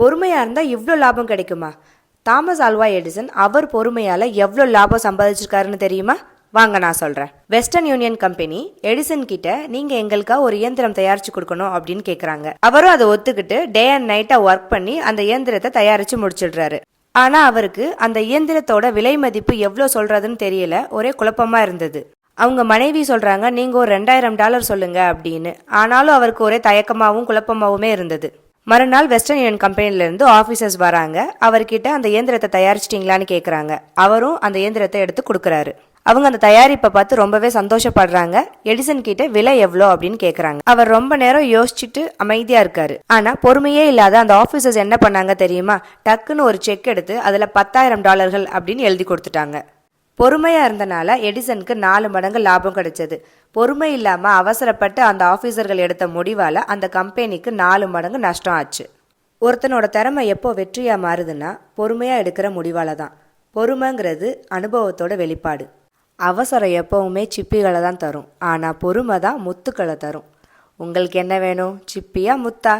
பொறுமையாக இருந்தால் இவ்வளோ லாபம் கிடைக்குமா? தாமஸ் ஆல்வா எடிசன் அவர் பொறுமையால் எவ்வளோ லாபம் சம்பாதிச்சிருக்காருன்னு தெரியுமா? வாங்க நான் சொல்கிறேன் வெஸ்டர்ன் யூனியன் கம்பெனி எடிசன் கிட்ட நீங்கள் எங்களுக்காக ஒரு இயந்திரம் தயாரித்து கொடுக்கணும் அப்படின்னு கேட்குறாங்க அவரும் அதை ஒத்துக்கிட்டு டே அண்ட் நைட்டாக ஒர்க் பண்ணி அந்த இயந்திரத்தை தயாரித்து முடிச்சிடுறாரு. ஆனால் அவருக்கு அந்த இயந்திரத்தோட விலை மதிப்பு எவ்வளோ சொல்கிறதுன்னு தெரியல. ஒரே குழப்பமாக இருந்தது. அவங்க மனைவி சொல்கிறாங்க நீங்கள் ஒரு ரெண்டாயிரம் டாலர் சொல்லுங்கள் அப்படின்னு. ஆனாலும் அவருக்கு ஒரே தயக்கமாகவும் குழப்பமாகவுமே இருந்தது. மறுநாள் வெஸ்டர்ன் யூனியன் கம்பெனிலேருந்து ஆஃபீஸர்ஸ் வராங்க. அவர்கிட்ட அந்த இயந்திரத்தை தயாரிச்சிட்டிங்களான்னு கேட்குறாங்க அவரும் அந்த இயந்திரத்தை எடுத்து கொடுக்குறாரு. அவங்க அந்த தயாரிப்பை பார்த்து ரொம்பவே சந்தோஷப்படுறாங்க. எடிசன் கிட்ட விலை எவ்வளோ அப்படின்னு கேட்குறாங்க அவர் ரொம்ப நேரம் யோசிச்சுட்டு அமைதியாக இருக்காரு. ஆனால் பொறுமையே இல்லாத அந்த ஆஃபீஸர்ஸ் என்ன பண்ணாங்க தெரியுமா? டக்குன்னு ஒரு செக் எடுத்து அதில் பத்தாயிரம் டாலர்கள் அப்படின்னு எழுதி கொடுத்துட்டாங்க. பொறுமையாக இருந்தனால எடிசனுக்கு நாலு மடங்கு லாபம் கிடைச்சது. பொறுமை இல்லாமல் அவசரப்பட்டு அந்த ஆஃபீஸர்கள் எடுத்த முடிவால் அந்த கம்பெனிக்கு நாலு மடங்கு நஷ்டம் ஆச்சு. ஒருத்தனோட திறமை எப்போ வெற்றியாக மாறுதுன்னா பொறுமையாக எடுக்கிற முடிவால் தான். பொறுமைங்கிறது அனுபவத்தோட வெளிப்பாடு. அவசரம் எப்பவுமே சிப்பிகளை தான் தரும். ஆனால் பொறுமை தான் முத்துக்களை தரும். உங்களுக்கு என்ன வேணும்? சிப்பியா முத்தா?